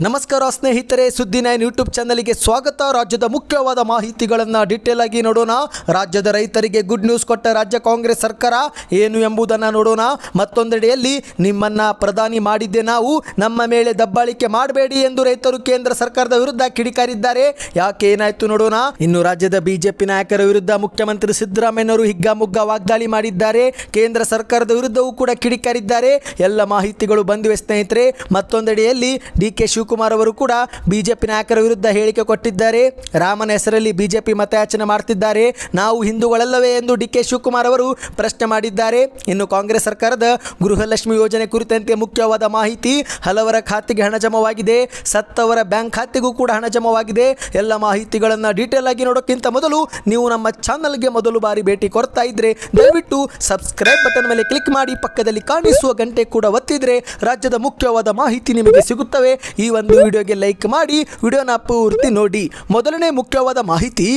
ನಮಸ್ಕಾರ ಸ್ನೇಹಿತರೆ, ಸುದ್ದಿ ನೈನ್ ಯೂಟ್ಯೂಬ್ ಚಾನಲ್ಗೆ ಸ್ವಾಗತ. ರಾಜ್ಯದ ಮುಖ್ಯವಾದ ಮಾಹಿತಿಗಳನ್ನು ಡೀಟೇಲ್ ಆಗಿ ನೋಡೋಣ. ರಾಜ್ಯದ ರೈತರಿಗೆ ಗುಡ್ ನ್ಯೂಸ್ ಕೊಟ್ಟ ರಾಜ್ಯ ಕಾಂಗ್ರೆಸ್ ಸರ್ಕಾರ ಏನು ಎಂಬುದನ್ನು ನೋಡೋಣ. ಮತ್ತೊಂದೆಡೆಯಲ್ಲಿ ನಿಮ್ಮನ್ನ ಪ್ರಧಾನಿ ಮಾಡಿದ್ದೆ ನಾವು. ನಮ್ಮ ಮೇಲೆ ದಬ್ಬಾಳಿಕೆ ಮಾಡಬೇಡಿ ಎಂದು ರೈತರು ಕೇಂದ್ರ ಸರ್ಕಾರದ ವಿರುದ್ಧ ಕಿಡಿಕಾರಿದ್ದಾರೆ. ಯಾಕೆ ಏನಾಯ್ತು ನೋಡೋಣ. ಇನ್ನು ರಾಜ್ಯದ ಬಿಜೆಪಿ ನಾಯಕರ ವಿರುದ್ಧ ಮುಖ್ಯಮಂತ್ರಿ ಸಿದ್ದರಾಮಯ್ಯನವರು ಹಿಗ್ಗಾಮುಗ್ಗ ವಾಗ್ದಾಳಿ ಮಾಡಿದ್ದಾರೆ. ಕೇಂದ್ರ ಸರ್ಕಾರದ ವಿರುದ್ಧವೂ ಕೂಡ ಕಿಡಿಕಾರಿದ್ದಾರೆ. ಎಲ್ಲ ಮಾಹಿತಿಗಳು ಬಂದಿವೆ ಸ್ನೇಹಿತರೆ. ಮತ್ತೊಂದೆಡೆಯಲ್ಲಿ ಡಿ ಕೆ ಶಿವಕುಮಾರ್ ಅವರು ಕೂಡ ಬಿಜೆಪಿ ನಾಯಕರ ವಿರುದ್ಧ ಹೇಳಿಕೆ ಕೊಟ್ಟಿದ್ದಾರೆ. ರಾಮನ ಹೆಸರಲ್ಲಿ ಬಿಜೆಪಿ ಮತಯಾಚನೆ ಮಾಡ್ತಿದ್ದಾರೆ. ನಾವು ಹಿಂದೂಗಳಲ್ಲವೇ ಎಂದು ಡಿ ಕೆ ಶಿವಕುಮಾರ್ ಅವರು ಪ್ರಶ್ನೆ ಮಾಡಿದ್ದಾರೆ. ಇನ್ನು ಕಾಂಗ್ರೆಸ್ ಸರ್ಕಾರದ ಗೃಹಲಕ್ಷ್ಮಿ ಯೋಜನೆ ಕುರಿತಂತೆ ಮುಖ್ಯವಾದ ಮಾಹಿತಿ ಹಲವರ ಖಾತೆಗೆ ಹಣ ಜಮವಾಗಿದೆ. ಸತ್ತವರ ಬ್ಯಾಂಕ್ ಖಾತೆಗೂ ಕೂಡ ಹಣ ಜಮವಾಗಿದೆ. ಎಲ್ಲ ಮಾಹಿತಿಗಳನ್ನು ಡೀಟೇಲ್ ಆಗಿ ನೋಡೋಕ್ಕಿಂತ ಮೊದಲು ನೀವು ನಮ್ಮ ಚಾನಲ್ಗೆ ಮೊದಲು ಬಾರಿ ಭೇಟಿ ಕೊಡ್ತಾ ಇದ್ರೆ ದಯವಿಟ್ಟು ಸಬ್ಸ್ಕ್ರೈಬ್ ಬಟನ್ ಮೇಲೆ ಕ್ಲಿಕ್ ಮಾಡಿ ಪಕ್ಕದಲ್ಲಿ ಕಾಣಿಸುವ ಗಂಟೆ ಕೂಡ ಒತ್ತಿದ್ರೆ ರಾಜ್ಯದ ಮುಖ್ಯವಾದ ಮಾಹಿತಿ ನಿಮಗೆ ಸಿಗುತ್ತವೆ. ಈ ಒಂದು ವಿಡಿಯೋಗೆ ಲೈಕ್ ಮಾಡಿ ವಿಡಿಯೋನ ಪೂರ್ತಿ ನೋಡಿ. ಮೊದಲನೇ ಮುಖ್ಯವಾದ ಮಾಹಿತಿ.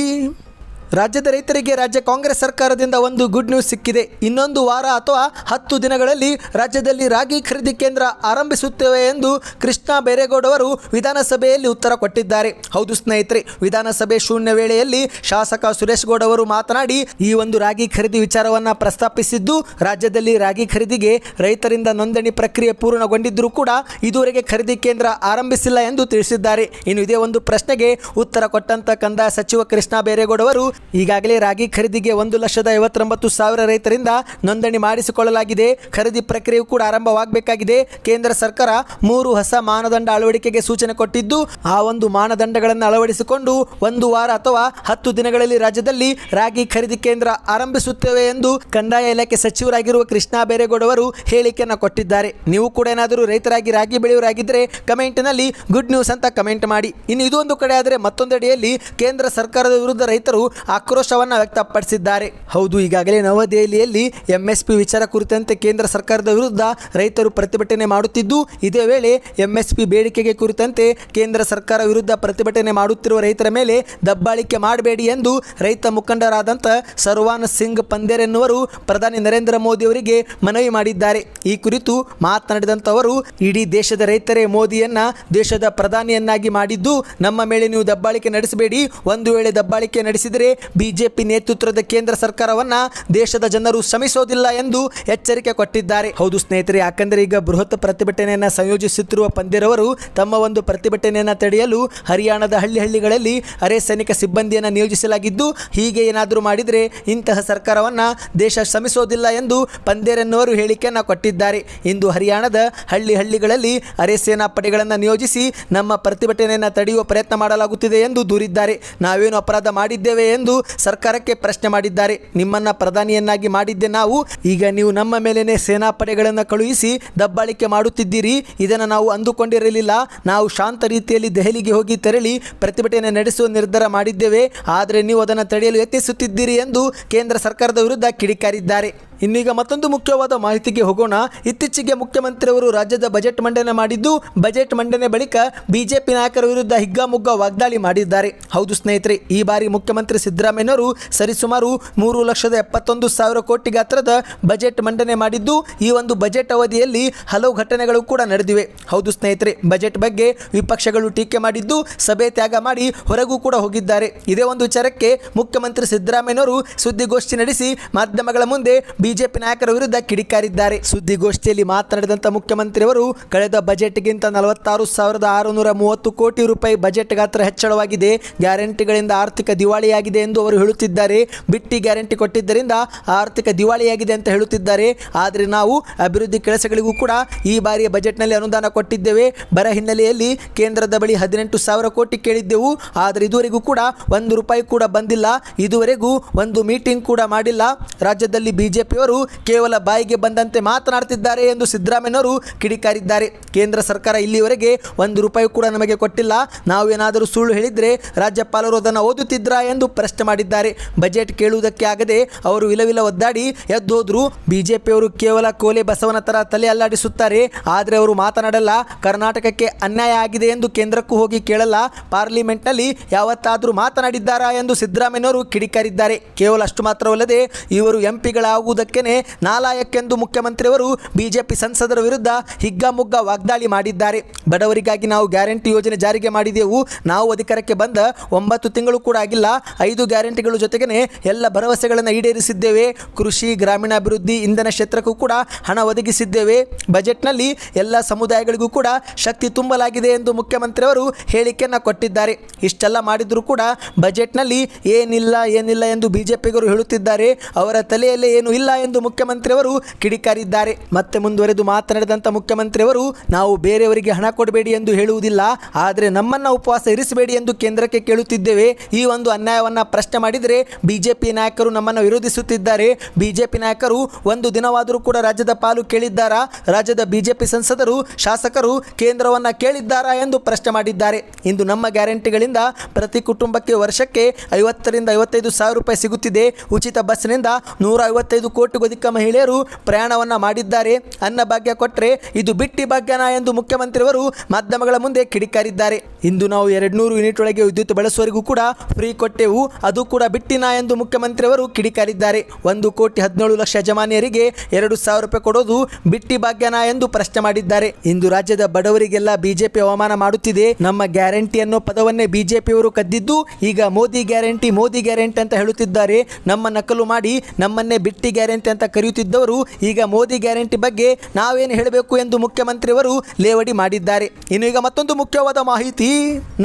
ರಾಜ್ಯದ ರೈತರಿಗೆ ರಾಜ್ಯ ಕಾಂಗ್ರೆಸ್ ಸರ್ಕಾರದಿಂದ ಒಂದು ಗುಡ್ ನ್ಯೂಸ್ ಸಿಕ್ಕಿದೆ. ಇನ್ನೊಂದು ವಾರ ಅಥವಾ ಹತ್ತು ದಿನಗಳಲ್ಲಿ ರಾಜ್ಯದಲ್ಲಿ ರಾಗಿ ಖರೀದಿ ಕೇಂದ್ರ ಆರಂಭಿಸುತ್ತೇವೆ ಎಂದು ಕೃಷ್ಣ ಬೈರೇಗೌಡ ಅವರು ವಿಧಾನಸಭೆಯಲ್ಲಿ ಉತ್ತರ ಕೊಟ್ಟಿದ್ದಾರೆ. ಹೌದು ಸ್ನೇಹಿತರೆ, ವಿಧಾನಸಭೆ ಶೂನ್ಯ ವೇಳೆಯಲ್ಲಿ ಶಾಸಕ ಸುರೇಶ್ ಗೌಡ ಅವರು ಮಾತನಾಡಿ, ಈ ಒಂದು ರಾಗಿ ಖರೀದಿ ವಿಚಾರವನ್ನು ಪ್ರಸ್ತಾಪಿಸಿದ್ದು ರಾಜ್ಯದಲ್ಲಿ ರಾಗಿ ಖರೀದಿಗೆ ರೈತರಿಂದ ನೋಂದಣಿ ಪ್ರಕ್ರಿಯೆ ಪೂರ್ಣಗೊಂಡಿದ್ದರೂ ಕೂಡ ಇದುವರೆಗೆ ಖರೀದಿ ಕೇಂದ್ರ ಆರಂಭಿಸಿಲ್ಲ ಎಂದು ತಿಳಿಸಿದ್ದಾರೆ. ಇನ್ನು ಇದೇ ಒಂದು ಪ್ರಶ್ನೆಗೆ ಉತ್ತರ ಕೊಟ್ಟಂತ ಕಂದಾಯ ಸಚಿವ ಕೃಷ್ಣ ಬೈರೇಗೌಡ ಅವರು ಈಗಾಗಲೇ ರಾಗಿ ಖರೀದಿಗೆ ಒಂದು ಲಕ್ಷದ ಐವತ್ತೊಂಬತ್ತು ಸಾವಿರ ರೈತರಿಂದ ನೋಂದಣಿ ಮಾಡಿಸಿಕೊಳ್ಳಲಾಗಿದೆ. ಖರೀದಿ ಪ್ರಕ್ರಿಯೆಯು ಕೂಡ ಆರಂಭವಾಗಬೇಕಾಗಿದೆ. ಕೇಂದ್ರ ಸರ್ಕಾರ ಮೂರು ಹೊಸ ಮಾನದಂಡ ಅಳವಡಿಕೆಗೆ ಸೂಚನೆ ಕೊಟ್ಟಿದ್ದು, ಆ ಒಂದು ಮಾನದಂಡಗಳನ್ನು ಅಳವಡಿಸಿಕೊಂಡು ಒಂದು ವಾರ ಅಥವಾ ಹತ್ತು ದಿನಗಳಲ್ಲಿ ರಾಜ್ಯದಲ್ಲಿ ರಾಗಿ ಖರೀದಿ ಕೇಂದ್ರ ಆರಂಭಿಸುತ್ತೇವೆ ಎಂದು ಕಂದಾಯ ಇಲಾಖೆ ಸಚಿವರಾಗಿರುವ ಕೃಷ್ಣ ಬೇರೇಗೌಡ ಅವರು ಹೇಳಿಕೆಯನ್ನು ಕೊಟ್ಟಿದ್ದಾರೆ. ನೀವು ಕೂಡ ಏನಾದರೂ ರೈತರಾಗಿ ರಾಗಿ ಬೆಳೆಯುವರಾಗಿದ್ದರೆ ಕಮೆಂಟ್ನಲ್ಲಿ ಗುಡ್ ನ್ಯೂಸ್ ಅಂತ ಕಮೆಂಟ್ ಮಾಡಿ. ಇನ್ನು ಇದೊಂದು ಕಡೆ ಆದರೆ ಮತ್ತೊಂದೆಡೆಯಲ್ಲಿ ಕೇಂದ್ರ ಸರ್ಕಾರದ ವಿರುದ್ಧ ರೈತರು ಆಕ್ರೋಶವನ್ನು ವ್ಯಕ್ತಪಡಿಸಿದ್ದಾರೆ. ಹೌದು, ಈಗಾಗಲೇ ನವದೆಹಲಿಯಲ್ಲಿ ಎಂಎಸ್ಪಿ ವಿಚಾರ ಕುರಿತಂತೆ ಕೇಂದ್ರ ಸರ್ಕಾರದ ವಿರುದ್ಧ ರೈತರು ಪ್ರತಿಭಟನೆ ಮಾಡುತ್ತಿದ್ದು, ಇದೇ ವೇಳೆ ಎಂಎಸ್ಪಿ ಬೇಡಿಕೆಗೆ ಕುರಿತಂತೆ ಕೇಂದ್ರ ಸರ್ಕಾರ ವಿರುದ್ಧ ಪ್ರತಿಭಟನೆ ಮಾಡುತ್ತಿರುವ ರೈತರ ಮೇಲೆ ದಬ್ಬಾಳಿಕೆ ಮಾಡಬೇಡಿ ಎಂದು ರೈತ ಮುಖಂಡರಾದಂಥ ಸರ್ವಾನ್ ಸಿಂಗ್ ಪಂದೇರ್ ಎನ್ನುವರು ಪ್ರಧಾನಿ ನರೇಂದ್ರ ಮೋದಿ ಅವರಿಗೆ ಮನವಿ ಮಾಡಿದ್ದಾರೆ. ಈ ಕುರಿತು ಮಾತನಾಡಿದಂಥವರು ಇಡೀ ದೇಶದ ರೈತರೇ ಮೋದಿಯನ್ನ ದೇಶದ ಪ್ರಧಾನಿಯನ್ನಾಗಿ ಮಾಡಿದ್ದು, ನಮ್ಮ ಮೇಲೆ ನೀವು ದಬ್ಬಾಳಿಕೆ ನಡೆಸಬೇಡಿ, ಒಂದು ವೇಳೆ ದಬ್ಬಾಳಿಕೆ ನಡೆಸಿದರೆ ಬಿಜೆಪಿ ನೇತೃತ್ವದ ಕೇಂದ್ರ ಸರ್ಕಾರವನ್ನ ದೇಶದ ಜನರು ಶ್ರಮಿಸೋದಿಲ್ಲ ಎಂದು ಎಚ್ಚರಿಕೆ ಕೊಟ್ಟಿದ್ದಾರೆ. ಹೌದು ಸ್ನೇಹಿತರೆ, ಯಾಕಂದರೆ ಈಗ ಬೃಹತ್ ಪ್ರತಿಭಟನೆಯನ್ನು ಸಂಯೋಜಿಸುತ್ತಿರುವ ಪಂದ್ಯರವರು ತಮ್ಮ ಒಂದು ಪ್ರತಿಭಟನೆಯನ್ನು ತಡೆಯಲು ಹರಿಯಾಣದ ಹಳ್ಳಿ ಹಳ್ಳಿಗಳಲ್ಲಿ ಅರೆ ಸೈನಿಕ ಸಿಬ್ಬಂದಿಯನ್ನು ನಿಯೋಜಿಸಲಾಗಿದ್ದು, ಹೀಗೆ ಏನಾದರೂ ಮಾಡಿದರೆ ಇಂತಹ ಸರ್ಕಾರವನ್ನ ದೇಶ ಶ್ರಮಿಸೋದಿಲ್ಲ ಎಂದು ಪಂದೇರನ್ನವರು ಹೇಳಿಕೆಯನ್ನು ಕೊಟ್ಟಿದ್ದಾರೆ. ಇಂದು ಹರಿಯಾಣದ ಹಳ್ಳಿ ಹಳ್ಳಿಗಳಲ್ಲಿ ಅರೆ ಸೇನಾ ಪಡೆಗಳನ್ನು ನಿಯೋಜಿಸಿ ನಮ್ಮ ಪ್ರತಿಭಟನೆಯನ್ನು ತಡೆಯುವ ಪ್ರಯತ್ನ ಮಾಡಲಾಗುತ್ತಿದೆ ಎಂದು ದೂರಿದ್ದಾರೆ. ನಾವೇನು ಅಪರಾಧ ಮಾಡಿದ್ದೇವೆ ಎಂದು ಸರ್ಕಾರಕ್ಕೆ ಪ್ರಶ್ನೆ ಮಾಡಿದ್ದಾರೆ. ನಿಮ್ಮನ್ನ ಪ್ರಧಾನಿಯನ್ನಾಗಿ ಮಾಡಿದ್ದೆ ನಾವು. ಈಗ ನೀವು ನಮ್ಮ ಮೇಲೇನೆ ಸೇನಾ ಪಡೆಗಳನ್ನು ಕಳುಹಿಸಿ ದಬ್ಬಾಳಿಕೆ ಮಾಡುತ್ತಿದ್ದೀರಿ. ಇದನ್ನು ನಾವು ಅಂದುಕೊಂಡಿರಲಿಲ್ಲ. ನಾವು ಶಾಂತ ರೀತಿಯಲ್ಲಿ ದೆಹಲಿಗೆ ಹೋಗಿ ತೆರಳಿ ಪ್ರತಿಭಟನೆ ನಡೆಸುವ ನಿರ್ಧಾರ ಮಾಡಿದ್ದೇವೆ. ಆದರೆ ನೀವು ಅದನ್ನು ತಡೆಯಲು ಯತ್ನಿಸುತ್ತಿದ್ದೀರಿ ಎಂದು ಕೇಂದ್ರ ಸರ್ಕಾರದ ವಿರುದ್ಧ ಕಿಡಿಕಾರಿದ್ದಾರೆ. ಇನ್ನೀಗ ಮತ್ತೊಂದು ಮುಖ್ಯವಾದ ಮಾಹಿತಿಗೆ ಹೋಗೋಣ. ಇತ್ತೀಚೆಗೆ ಮುಖ್ಯಮಂತ್ರಿಯವರು ರಾಜ್ಯದ ಬಜೆಟ್ ಮಂಡನೆ ಮಾಡಿದ್ದು, ಬಜೆಟ್ ಮಂಡನೆ ಬಳಿಕ ಬಿಜೆಪಿ ನಾಯಕರ ವಿರುದ್ಧ ಹಿಗ್ಗಾಮುಗ್ಗ ವಾಗ್ದಾಳಿ ಮಾಡಿದ್ದಾರೆ. ಹೌದು ಸ್ನೇಹಿತರೆ, ಈ ಬಾರಿ ಮುಖ್ಯಮಂತ್ರಿ ಸಿದ್ದರಾಮಯ್ಯನವರು ಸರಿಸುಮಾರು ಮೂರು ಲಕ್ಷದ ಎಪ್ಪತ್ತೊಂದು ಸಾವಿರ ಕೋಟಿ ಗಾತ್ರದ ಬಜೆಟ್ ಮಂಡನೆ ಮಾಡಿದ್ದು, ಈ ಒಂದು ಬಜೆಟ್ ಅವಧಿಯಲ್ಲಿ ಹಲವು ಘಟನೆಗಳು ಕೂಡ ನಡೆದಿವೆ. ಹೌದು ಸ್ನೇಹಿತರೆ, ಬಜೆಟ್ ಬಗ್ಗೆ ವಿಪಕ್ಷಗಳು ಟೀಕೆ ಮಾಡಿದ್ದು, ಸಭೆ ತ್ಯಾಗ ಮಾಡಿ ಹೊರಗೂ ಕೂಡ ಹೋಗಿದ್ದಾರೆ. ಇದೇ ಒಂದು ವಿಚಾರಕ್ಕೆ ಮುಖ್ಯಮಂತ್ರಿ ಸಿದ್ದರಾಮಯ್ಯನವರು ಸುದ್ದಿಗೋಷ್ಠಿ ನಡೆಸಿ, ಮಾಧ್ಯಮಗಳ ಮುಂದೆ ಬಿಜೆಪಿ ನಾಯಕರ ವಿರುದ್ಧ ಕಿಡಿಕಾರಿದ್ದಾರೆ. ಸುದ್ದಿಗೋಷ್ಠಿಯಲ್ಲಿ ಮಾತನಾಡಿದಂತ ಮುಖ್ಯಮಂತ್ರಿಯವರು, ಕಳೆದ ಬಜೆಟ್ಗಿಂತ ನಲವತ್ತಾರು ಸಾವಿರದ ಆರುನೂರ ಮೂವತ್ತು ಕೋಟಿ ರೂಪಾಯಿ ಬಜೆಟ್ ಗಾತ್ರ ಹೆಚ್ಚಳವಾಗಿದೆ. ಗ್ಯಾರಂಟಿಗಳಿಂದ ಆರ್ಥಿಕ ದಿವಾಳಿಯಾಗಿದೆ ಎಂದು ಅವರು ಹೇಳುತ್ತಿದ್ದಾರೆ. ಬಿಟ್ಟಿ ಗ್ಯಾರಂಟಿ ಕೊಟ್ಟಿದ್ದರಿಂದ ಆರ್ಥಿಕ ದಿವಾಳಿಯಾಗಿದೆ ಅಂತ ಹೇಳುತ್ತಿದ್ದಾರೆ. ಆದರೆ ನಾವು ಅಭಿವೃದ್ಧಿ ಕೆಲಸಗಳಿಗೂ ಕೂಡ ಈ ಬಾರಿಯ ಬಜೆಟ್ನಲ್ಲಿ ಅನುದಾನ ಕೊಟ್ಟಿದ್ದೇವೆ. ಬರ ಹಿನ್ನೆಲೆಯಲ್ಲಿ ಕೇಂದ್ರದ ಬಳಿ ಹದಿನೆಂಟು ಸಾವಿರ ಕೋಟಿ ಕೇಳಿದ್ದೆವು. ಆದರೆ ಇದುವರೆಗೂ ಕೂಡ ಒಂದು ರೂಪಾಯಿ ಕೂಡ ಬಂದಿಲ್ಲ. ಇದುವರೆಗೂ ಒಂದು ಮೀಟಿಂಗ್ ಕೂಡ ಮಾಡಿಲ್ಲ. ರಾಜ್ಯದಲ್ಲಿ ಬಿಜೆಪಿಯವರು ಕೇವಲ ಬಾಯಿಗೆ ಬಂದಂತೆ ಮಾತನಾಡ್ತಿದ್ದಾರೆ ಎಂದು ಸಿದ್ದರಾಮಯ್ಯವರು ಕಿಡಿಕಾರಿದ್ದಾರೆ. ಕೇಂದ್ರ ಸರ್ಕಾರ ಇಲ್ಲಿವರೆಗೆ ಒಂದು ರೂಪಾಯಿ ಕೂಡ ನಮಗೆ ಕೊಟ್ಟಿಲ್ಲ. ನಾವು ಏನಾದರೂ ಸುಳ್ಳು ಹೇಳಿದರೆ ರಾಜ್ಯಪಾಲರು ಅದನ್ನು ಓದುತ್ತಿದ್ರಾ ಎಂದು ಪ್ರಶ್ನೆ ಮಾಡಿದ್ದಾರೆ. ಬಜೆಟ್ ಕೇಳುವುದಕ್ಕೆ ಆಗದೆ ಅವರು ವಿಲವಿಲ ಒದ್ದಾಡಿ ಎದ್ದೋದ್ರು. ಬಿಜೆಪಿಯವರು ಕೇವಲ ಕೋಲೆ ಬಸವನ ತರ ತಲೆ ಅಲ್ಲಾಡಿಸುತ್ತಾರೆ. ಆದರೆ ಅವರು ಮಾತನಾಡಲ್ಲ. ಕರ್ನಾಟಕಕ್ಕೆ ಅನ್ಯಾಯ ಆಗಿದೆ ಎಂದು ಕೇಂದ್ರಕ್ಕೂ ಹೋಗಿ ಕೇಳಲ್ಲ. ಪಾರ್ಲಿಮೆಂಟ್ನಲ್ಲಿ ಯಾವತ್ತಾದರೂ ಮಾತನಾಡಿದ್ದಾರಾ ಎಂದು ಸಿದ್ದರಾಮಯ್ಯವರು ಕಿಡಿಕಾರಿದ್ದಾರೆ. ಕೇವಲ ಅಷ್ಟು ಮಾತ್ರವಲ್ಲದೆ ಇವರು ಎಂಪಿಗಳಾಗುವುದಕ್ಕೆ ಮೂಲಕನೇ ನಾಲಾಯಕ್ಕೆಂದು ಮುಖ್ಯಮಂತ್ರಿಯವರು ಬಿಜೆಪಿ ಸಂಸದರ ವಿರುದ್ಧ ಹಿಗ್ಗಾಮುಗ್ಗ ವಾಗ್ದಾಳಿ ಮಾಡಿದ್ದಾರೆ. ಬಡವರಿಗಾಗಿ ನಾವು ಗ್ಯಾರಂಟಿ ಯೋಜನೆ ಜಾರಿಗೆ ಮಾಡಿದೆವು. ನಾವು ಅಧಿಕಾರಕ್ಕೆ ಬಂದ ಒಂಬತ್ತು ತಿಂಗಳು ಕೂಡ ಆಗಿಲ್ಲ. ಐದು ಗ್ಯಾರಂಟಿಗಳ ಜೊತೆಗೇ ಎಲ್ಲ ಭರವಸೆಗಳನ್ನು ಈಡೇರಿಸಿದ್ದೇವೆ. ಕೃಷಿ, ಗ್ರಾಮೀಣಾಭಿವೃದ್ಧಿ, ಇಂಧನ ಕ್ಷೇತ್ರಕ್ಕೂ ಕೂಡ ಹಣ ಒದಗಿಸಿದ್ದೇವೆ. ಬಜೆಟ್ನಲ್ಲಿ ಎಲ್ಲ ಸಮುದಾಯಗಳಿಗೂ ಕೂಡ ಶಕ್ತಿ ತುಂಬಲಾಗಿದೆ ಎಂದು ಮುಖ್ಯಮಂತ್ರಿಯವರು ಹೇಳಿಕೆಯನ್ನು ಕೊಟ್ಟಿದ್ದಾರೆ. ಇಷ್ಟೆಲ್ಲ ಮಾಡಿದರೂ ಕೂಡ ಬಜೆಟ್ನಲ್ಲಿ ಏನಿಲ್ಲ ಏನಿಲ್ಲ ಎಂದು ಬಿಜೆಪಿಗರು ಹೇಳುತ್ತಿದ್ದಾರೆ. ಅವರ ತಲೆಯಲ್ಲೇ ಏನು ಇಲ್ಲ ಎಂದು ಮುಖ್ಯಮಂತ್ರಿಯವರು ಕಿಡಿಕಾರಿದ್ದಾರೆ. ಮತ್ತೆ ಮುಂದುವರೆದು ಮಾತನಾಡಿದಂಥ ಮುಖ್ಯಮಂತ್ರಿಯವರು, ನಾವು ಬೇರೆಯವರಿಗೆ ಹಣ ಕೊಡಬೇಡಿ ಎಂದು ಹೇಳುವುದಿಲ್ಲ, ಆದರೆ ನಮ್ಮನ್ನ ಉಪವಾಸ ಇರಿಸಬೇಡಿ ಎಂದು ಕೇಂದ್ರಕ್ಕೆ ಕೇಳುತ್ತಿದ್ದೇವೆ. ಈ ಒಂದು ಅನ್ಯಾಯವನ್ನ ಪ್ರಶ್ನೆ ಮಾಡಿದರೆ ಬಿಜೆಪಿ ನಾಯಕರು ನಮ್ಮನ್ನು ವಿರೋಧಿಸುತ್ತಿದ್ದಾರೆ. ಬಿಜೆಪಿ ನಾಯಕರು ಒಂದು ದಿನವಾದರೂ ಕೂಡ ರಾಜ್ಯದ ಪಾಲು ಕೇಳಿದ್ದಾರಾ? ರಾಜ್ಯದ ಬಿಜೆಪಿ ಸಂಸದರು, ಶಾಸಕರು ಕೇಂದ್ರವನ್ನ ಕೇಳಿದ್ದಾರಾ ಎಂದು ಪ್ರಶ್ನೆ ಮಾಡಿದ್ದಾರೆ. ಇಂದು ನಮ್ಮ ಗ್ಯಾರಂಟಿಗಳಿಂದ ಪ್ರತಿ ಕುಟುಂಬಕ್ಕೆ ವರ್ಷಕ್ಕೆ ಐವತ್ತರಿಂದ ಐವತ್ತೈದು ಸಾವಿರ ರೂಪಾಯಿ ಸಿಗುತ್ತಿದೆ. ಉಚಿತ ಬಸ್ನಿಂದ ನೂರ ಐವತ್ತೈದು ಅಧಿಕ ಮಹಿಳೆಯರು ಪ್ರಯಾಣವನ್ನು ಮಾಡಿದ್ದಾರೆ. ಅನ್ನ ಭಾಗ್ಯ ಕೊಟ್ಟರೆ ಇದು ಬಿಟ್ಟಿ ಭಾಗ್ಯನ ಎಂದು ಮುಖ್ಯಮಂತ್ರಿಯವರು ಮಾಧ್ಯಮಗಳ ಮುಂದೆ ಕಿಡಿಕಾರಿದ್ದಾರೆ. ಇಂದು ನಾವು ಎರಡ್ನೂರು ಯೂನಿಟ್ ಒಳಗೆ ವಿದ್ಯುತ್ ಬಳಸುವವರಿಗೂ ಕೂಡ ಫ್ರೀ ಕೊಟ್ಟೆವು. ಅದು ಕೂಡ ಬಿಟ್ಟಿನ ಎಂದು ಮುಖ್ಯಮಂತ್ರಿಯವರು ಕಿಡಿಕಾರಿದ್ದಾರೆ. ಒಂದು ಕೋಟಿ ಹದಿನೇಳು ಲಕ್ಷ ಯಜಮಾನಿಯರಿಗೆ ಎರಡು ಸಾವಿರ ರೂಪಾಯಿ ಕೊಡೋದು ಬಿಟ್ಟಿ ಭಾಗ್ಯನ ಎಂದು ಪ್ರಶ್ನೆ ಮಾಡಿದ್ದಾರೆ. ಇಂದು ರಾಜ್ಯದ ಬಡವರಿಗೆಲ್ಲ ಬಿಜೆಪಿ ಅವಮಾನ ಮಾಡುತ್ತಿದೆ. ನಮ್ಮ ಗ್ಯಾರಂಟಿ ಅನ್ನೋ ಪದವನ್ನೇ ಬಿಜೆಪಿಯವರು ಕದ್ದಿದ್ದು ಈಗ ಮೋದಿ ಗ್ಯಾರಂಟಿ ಮೋದಿ ಗ್ಯಾರಂಟಿ ಅಂತ ಹೇಳುತ್ತಿದ್ದಾರೆ. ನಮ್ಮ ನಕಲು ಮಾಡಿ ನಮ್ಮನ್ನೇ ಬಿಟ್ಟಿ ಗ್ಯಾರಂಟಿ ಅಂತ ಕರೆಯುತ್ತಿದ್ದವರು, ಈಗ ಮೋದಿ ಗ್ಯಾರಂಟಿ ಬಗ್ಗೆ ನಾವೇನು ಹೇಳಬೇಕು ಎಂದು ಮುಖ್ಯಮಂತ್ರಿಯವರು ಲೇವಡಿ ಮಾಡಿದ್ದಾರೆ. ಇನ್ನು ಈಗ ಮತ್ತೊಂದು ಮುಖ್ಯವಾದ ಮಾಹಿತಿ,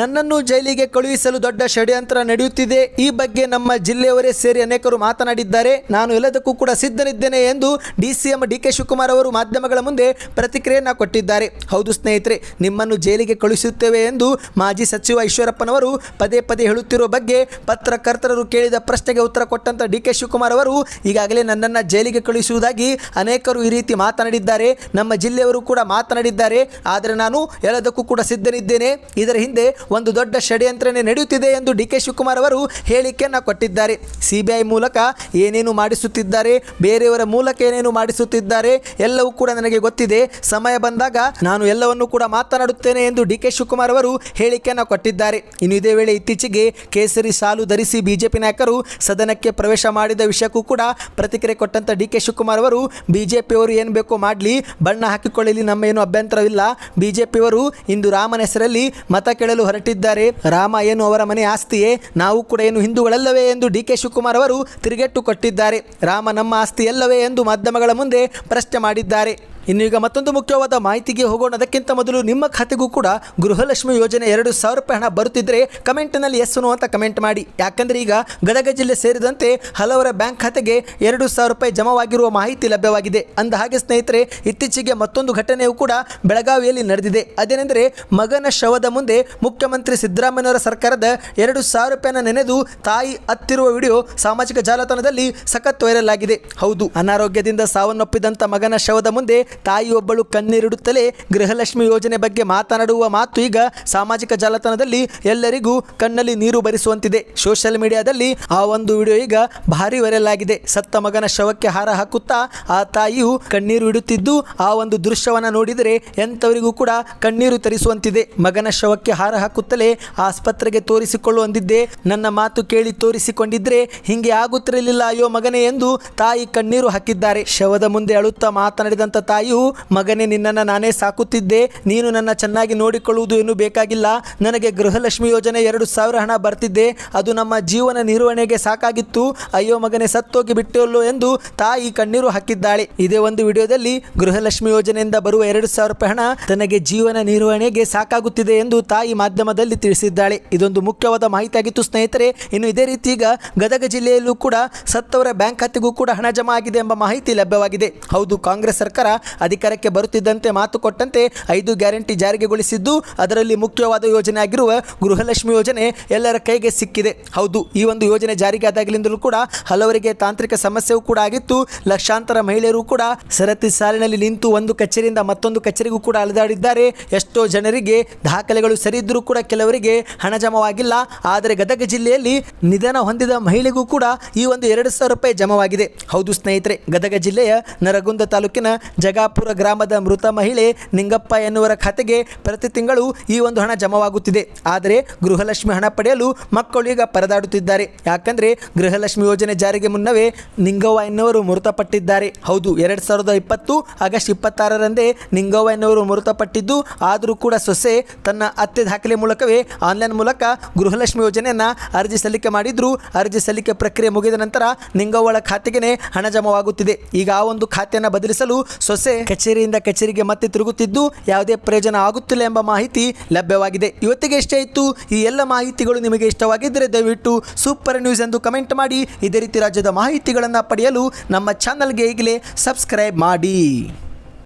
ನನ್ನನ್ನು ಜೈಲಿಗೆ ಕಳುಹಿಸಲು ದೊಡ್ಡ ಷಡ್ಯಂತ್ರ ನಡೆಯುತ್ತಿದೆ. ಈ ಬಗ್ಗೆ ನಮ್ಮ ಜಿಲ್ಲೆಯವರೇ ಸೇರಿ ಅನೇಕರು ಮಾತನಾಡಿದ್ದಾರೆ. ನಾನು ಎಲ್ಲದಕ್ಕೂ ಕೂಡ ಸಿದ್ಧನಿದ್ದೇನೆ ಎಂದು ಡಿಸಿಎಂ ಡಿ ಕೆ ಶಿವಕುಮಾರ್ ಅವರು ಮಾಧ್ಯಮಗಳ ಮುಂದೆ ಪ್ರತಿಕ್ರಿಯೆಯನ್ನು ಕೊಟ್ಟಿದ್ದಾರೆ. ಹೌದು ಸ್ನೇಹಿತರೆ, ನಿಮ್ಮನ್ನು ಜೈಲಿಗೆ ಕಳುಹಿಸುತ್ತೇವೆ ಎಂದು ಮಾಜಿ ಸಚಿವ ಈಶ್ವರಪ್ಪನವರು ಪದೇ ಪದೇ ಹೇಳುತ್ತಿರುವ ಬಗ್ಗೆ ಪತ್ರಕರ್ತರರು ಕೇಳಿದ ಪ್ರಶ್ನೆಗೆ ಉತ್ತರ ಕೊಟ್ಟಂತ ಡಿ ಕೆ ಶಿವಕುಮಾರ್ ಅವರು ಈಗಾಗಲೇ ನನ್ನನ್ನು ಜೈಲಿಗೆ ಕಳುಹಿಸುವುದಾಗಿ ಅನೇಕರು ಈ ರೀತಿ ಮಾತನಾಡಿದ್ದಾರೆ. ನಮ್ಮ ಜಿಲ್ಲೆಯವರು ಕೂಡ ಮಾತನಾಡಿದ್ದಾರೆ. ಆದರೆ ನಾನು ಎಲ್ಲದಕ್ಕೂ ಕೂಡ ಸಿದ್ಧನಿದ್ದೇನೆ. ಇದರ ಹಿಂದೆ ಒಂದು ದೊಡ್ಡ ಷಡ್ಯಂತ್ರನೇ ನಡೆಯುತ್ತಿದೆ ಎಂದು ಡಿ ಕೆ ಶಿವಕುಮಾರ್ ಅವರು ಹೇಳಿಕೆಯನ್ನು ಕೊಟ್ಟಿದ್ದಾರೆ. ಸಿಬಿಐ ಮೂಲಕ ಏನೇನು ಮಾಡಿಸುತ್ತಿದ್ದಾರೆ, ಬೇರೆಯವರ ಮೂಲಕ ಏನೇನು ಮಾಡಿಸುತ್ತಿದ್ದಾರೆ, ಎಲ್ಲವೂ ಕೂಡ ನನಗೆ ಗೊತ್ತಿದೆ. ಸಮಯ ಬಂದಾಗ ನಾನು ಎಲ್ಲವನ್ನೂ ಕೂಡ ಮಾತನಾಡುತ್ತೇನೆ ಎಂದು ಡಿ ಕೆ ಶಿವಕುಮಾರ್ ಅವರು ಹೇಳಿಕೆಯನ್ನು ಕೊಟ್ಟಿದ್ದಾರೆ. ಇನ್ನು ಇದೇ ವೇಳೆ ಇತ್ತೀಚೆಗೆ ಕೇಸರಿ ಸಾಲು ಧರಿಸಿ ಬಿಜೆಪಿ ನಾಯಕರು ಸದನಕ್ಕೆ ಪ್ರವೇಶ ಮಾಡಿದ ವಿಷಯಕ್ಕೂ ಕೂಡ ಪ್ರತಿಕ್ರಿಯೆ ಕೊಟ್ಟಂತ ಡಿ ಕೆ ಶಿವಕುಮಾರ್ ಅವರು ಬಿಜೆಪಿಯವರು ಏನು ಬೇಕೋ ಮಾಡಲಿ, ಬಣ್ಣ ಹಾಕಿಕೊಳ್ಳಲಿ ನಮ್ಮ ಏನು ಅಭ್ಯಂತರವಿಲ್ಲ. ಬಿಜೆಪಿಯವರು ಇಂದು ರಾಮನ ಹೆಸರಲ್ಲಿ ಮತ ಕೇಳಲು ಹೊರಟಿದ್ದಾರೆ. ರಾಮ ಏನು ಅವರ ಮನೆ ಆಸ್ತಿಯೇ? ನಾವು ಕೂಡ ಏನು ಹಿಂದೂಗಳಲ್ಲವೇ ಎಂದು ಡಿ ಕೆ ಶಿವಕುಮಾರ್ ಅವರು ತಿರುಗೇಟು ಕೊಟ್ಟಿದ್ದಾರೆ. ರಾಮ ನಮ್ಮ ಆಸ್ತಿಯಲ್ಲವೇ ಎಂದು ಮಾಧ್ಯಮಗಳ ಮುಂದೆ ಪ್ರಶ್ನೆ ಮಾಡಿದ್ದಾರೆ. ಇನ್ನು ಈಗ ಮತ್ತೊಂದು ಮುಖ್ಯವಾದ ಮಾಹಿತಿಗೆ ಹೋಗೋಣ. ಅದಕ್ಕಿಂತ ಮೊದಲು ನಿಮ್ಮ ಖಾತೆಗೂ ಕೂಡ ಗೃಹಲಕ್ಷ್ಮಿ ಯೋಜನೆ ಎರಡು ಸಾವಿರ ರೂಪಾಯಿ ಹಣ ಬರುತ್ತಿದ್ದರೆ ಕಮೆಂಟ್ನಲ್ಲಿ ಎಸ್ ಅಂತ ಕಮೆಂಟ್ ಮಾಡಿ. ಯಾಕಂದರೆ ಈಗ ಗದಗ ಜಿಲ್ಲೆ ಸೇರಿದಂತೆ ಹಲವರ ಬ್ಯಾಂಕ್ ಖಾತೆಗೆ ಎರಡು ಸಾವಿರ ರೂಪಾಯಿ ಜಮವಾಗಿರುವ ಮಾಹಿತಿ ಲಭ್ಯವಾಗಿದೆ. ಅಂದ ಹಾಗೆ ಸ್ನೇಹಿತರೆ, ಇತ್ತೀಚೆಗೆ ಮತ್ತೊಂದು ಘಟನೆಯೂ ಕೂಡ ಬೆಳಗಾವಿಯಲ್ಲಿ ನಡೆದಿದೆ. ಅದೇನೆಂದರೆ ಮಗನ ಶವದ ಮುಂದೆ ಮುಖ್ಯಮಂತ್ರಿ ಸಿದ್ದರಾಮಯ್ಯನವರ ಸರ್ಕಾರದ ಎರಡು ಸಾವಿರ ನೆನೆದು ತಾಯಿ ಹತ್ತಿರುವ ವಿಡಿಯೋ ಸಾಮಾಜಿಕ ಜಾಲತಾಣದಲ್ಲಿ ಸಖತ್ ವೈರಲ್ ಆಗಿದೆ. ಹೌದು, ಅನಾರೋಗ್ಯದಿಂದ ಸಾವನ್ನಪ್ಪಿದಂಥ ಮಗನ ಶವದ ಮುಂದೆ ತಾಯಿಯೊಬ್ಬಳು ಕಣ್ಣೀರಿಡುತ್ತಲೇ ಗೃಹಲಕ್ಷ್ಮಿ ಯೋಜನೆ ಬಗ್ಗೆ ಮಾತನಾಡುವ ಮಾತು ಈಗ ಸಾಮಾಜಿಕ ಜಾಲತಾಣದಲ್ಲಿ ಎಲ್ಲರಿಗೂ ಕಣ್ಣಲ್ಲಿ ನೀರು ಬರಿಸುವಂತಿದೆ. ಸೋಷಿಯಲ್ ಮೀಡಿಯಾದಲ್ಲಿ ಆ ಒಂದು ವಿಡಿಯೋ ಈಗ ಭಾರಿ ವೈರಲ್ ಆಗಿದೆ. ಸತ್ತ ಮಗನ ಶವಕ್ಕೆ ಹಾರ ಹಾಕುತ್ತಾ ಆ ತಾಯಿಯು ಕಣ್ಣೀರು ಇಡುತ್ತಿದ್ದು ಆ ಒಂದು ದೃಶ್ಯವನ್ನು ನೋಡಿದರೆ ಎಂಥವರಿಗೂ ಕೂಡ ಕಣ್ಣೀರು ತರಿಸುವಂತಿದೆ. ಮಗನ ಶವಕ್ಕೆ ಹಾರ ಹಾಕುತ್ತಲೇ ಆಸ್ಪತ್ರೆಗೆ ತೋರಿಸಿಕೊಳ್ಳುವಂದಿದ್ದೆ ನನ್ನ ಮಾತು ಕೇಳಿ ತೋರಿಸಿಕೊಂಡಿದ್ರೆ ಹಿಂಗೆ ಆಗುತ್ತಿರಲಿಲ್ಲ ಅಯ್ಯೋ ಮಗನೇ ಎಂದು ತಾಯಿ ಕಣ್ಣೀರು ಹಾಕಿದ್ದಾರೆ. ಶವದ ಮುಂದೆ ಅಳುತ್ತಾ ಮಾತನಾಡಿದಂಥ ತಾಯಿಯು, ಮಗನೇ, ನಿನ್ನನ್ನು ನಾನೇ ಸಾಕುತ್ತಿದ್ದೆ. ನೀನು ನನ್ನ ಚೆನ್ನಾಗಿ ನೋಡಿಕೊಳ್ಳುವುದು ಏನು ಬೇಕಾಗಿಲ್ಲ. ನನಗೆ ಗೃಹಲಕ್ಷ್ಮಿ ಯೋಜನೆ ಎರಡು ಸಾವಿರ ಹಣ ಬರ್ತಿದ್ದೆ ಅದು ನಮ್ಮ ಜೀವನ ನಿರ್ವಹಣೆಗೆ ಸಾಕಾಗಿತ್ತು. ಅಯ್ಯೋ, ಮಗನೇ, ಸತ್ತೋಗಿ ಬಿಟ್ಟಲ್ಲೋ ಎಂದು ತಾಯಿ ಕಣ್ಣೀರು ಹಾಕಿದ್ದಾಳೆ. ಇದೇ ಒಂದು ವಿಡಿಯೋದಲ್ಲಿ ಗೃಹಲಕ್ಷ್ಮಿ ಯೋಜನೆಯಿಂದ ಬರುವ ಎರಡು ಸಾವಿರ ರೂಪಾಯಿ ಹಣ ತನಗೆ ಜೀವನ ನಿರ್ವಹಣೆಗೆ ಸಾಕಾಗುತ್ತಿದೆ ಎಂದು ತಾಯಿ ಮಾಧ್ಯಮದಲ್ಲಿ ತಿಳಿಸಿದ್ದಾಳೆ. ಇದೊಂದು ಮುಖ್ಯವಾದ ಮಾಹಿತಿಯಾಗಿತ್ತು ಸ್ನೇಹಿತರೆ. ಇನ್ನು ಇದೇ ರೀತಿ ಗದಗ ಜಿಲ್ಲೆಯಲ್ಲೂ ಕೂಡ ಸತ್ತವರ ಬ್ಯಾಂಕ್ ಖಾತೆಗೂ ಕೂಡ ಹಣ ಜಮಾ ಆಗಿದೆ ಎಂಬ ಮಾಹಿತಿ ಲಭ್ಯವಾಗಿದೆ. ಹೌದು, ಕಾಂಗ್ರೆಸ್ ಸರ್ಕಾರ ಅಧಿಕಾರಕ್ಕೆ ಬರುತ್ತಿದ್ದಂತೆ ಮಾತು ಕೊಟ್ಟಂತೆ ಐದು ಗ್ಯಾರಂಟಿ ಜಾರಿಗೆಗೊಳಿಸಿದ್ದು ಅದರಲ್ಲಿ ಮುಖ್ಯವಾದ ಯೋಜನೆ ಆಗಿರುವ ಗೃಹಲಕ್ಷ್ಮಿ ಯೋಜನೆ ಎಲ್ಲರ ಕೈಗೆ ಸಿಕ್ಕಿದೆ. ಹೌದು, ಈ ಒಂದು ಯೋಜನೆ ಜಾರಿಗೆ ಆದಾಗಲಿಂದಲೂ ಕೂಡ ಹಲವರಿಗೆ ತಾಂತ್ರಿಕ ಸಮಸ್ಯೆಯೂ ಕೂಡ ಆಗಿತ್ತು. ಲಕ್ಷಾಂತರ ಮಹಿಳೆಯರು ಕೂಡ ಸರತಿ ಸಾಲಿನಲ್ಲಿ ನಿಂತು ಒಂದು ಕಚೇರಿಯಿಂದ ಮತ್ತೊಂದು ಕಚೇರಿಗೂ ಕೂಡ ಅಲೆದಾಡಿದ್ದಾರೆ. ಎಷ್ಟೋ ಜನರಿಗೆ ದಾಖಲೆಗಳು ಸರಿ ಕೂಡ ಕೆಲವರಿಗೆ ಹಣ ಜಮವಾಗಿಲ್ಲ. ಆದರೆ ಗದಗ ಜಿಲ್ಲೆಯಲ್ಲಿ ನಿಧನ ಹೊಂದಿದ ಮಹಿಳೆಗೂ ಕೂಡ ಈ ಒಂದು ಎರಡು ಸಾವಿರ ರೂಪಾಯಿ ಜಮವಾಗಿದೆ. ಹೌದು ಸ್ನೇಹಿತರೆ, ಗದಗ ಜಿಲ್ಲೆಯ ನರಗುಂದ ತಾಲೂಕಿನ ಜಗ ನಾಗಾಪುರ ಗ್ರಾಮದ ಮೃತ ಮಹಿಳೆ ನಿಂಗಪ್ಪ ಎನ್ನುವರ ಖಾತೆಗೆ ಪ್ರತಿ ತಿಂಗಳು ಈ ಒಂದು ಹಣ ಜಮವಾಗುತ್ತಿದೆ. ಆದರೆ ಗೃಹಲಕ್ಷ್ಮಿ ಹಣ ಪಡೆಯಲು ಮಕ್ಕಳು ಈಗ ಪರದಾಡುತ್ತಿದ್ದಾರೆ. ಯಾಕಂದರೆ ಗೃಹಲಕ್ಷ್ಮಿ ಯೋಜನೆ ಜಾರಿಗೆ ಮುನ್ನವೇ ನಿಂಗವ್ವ ಎನ್ನುವರು ಮೃತಪಟ್ಟಿದ್ದಾರೆ. ಹೌದು, ಎರಡು ಸಾವಿರದ ಇಪ್ಪತ್ತು ಆಗಸ್ಟ್ ಇಪ್ಪತ್ತಾರರಂದೇ ನಿಂಗವ್ವ ಎನ್ನುವರು ಮೃತಪಟ್ಟಿದ್ದು, ಆದರೂ ಕೂಡ ಸೊಸೆ ತನ್ನ ಅತ್ತೆ ದಾಖಲೆ ಮೂಲಕವೇ ಆನ್ಲೈನ್ ಮೂಲಕ ಗೃಹಲಕ್ಷ್ಮಿ ಯೋಜನೆಯನ್ನು ಅರ್ಜಿ ಸಲ್ಲಿಕೆ ಮಾಡಿದ್ರು. ಅರ್ಜಿ ಸಲ್ಲಿಕೆ ಪ್ರಕ್ರಿಯೆ ಮುಗಿದ ನಂತರ ನಿಂಗವ್ವಳ ಖಾತೆಗೆ ಹಣ ಜಮವಾಗುತ್ತಿದೆ. ಈಗ ಆ ಒಂದು ಖಾತೆಯನ್ನು ಬದಲಿಸಲು ಸೊಸೆ ಕಚೇರಿಯಿಂದ ಕಚೇರಿಗೆ ಮತ್ತೆ ತಿರುಗುತ್ತಿದ್ದು ಯಾವುದೇ ಪ್ರಯೋಜನ ಆಗುತ್ತಿಲ್ಲ ಎಂಬ ಮಾಹಿತಿ ಲಭ್ಯವಾಗಿದೆ. ಇವತ್ತಿಗೆ ಇಷ್ಟೇ ಇತ್ತು ಈ ಎಲ್ಲ ಮಾಹಿತಿಗಳು ನಿಮಗೆ ಇಷ್ಟವಾಗಿದ್ದರೆ ದಯವಿಟ್ಟು ಸೂಪರ್ ನ್ಯೂಸ್ ಎಂದು ಕಮೆಂಟ್ ಮಾಡಿ. ಇದೇ ರೀತಿ ರಾಜ್ಯದ ಮಾಹಿತಿಗಳನ್ನು ಪಡೆಯಲು ನಮ್ಮ ಚಾನಲ್ಗೆ ಈಗಲೇ ಸಬ್ಸ್ಕ್ರೈಬ್ ಮಾಡಿ.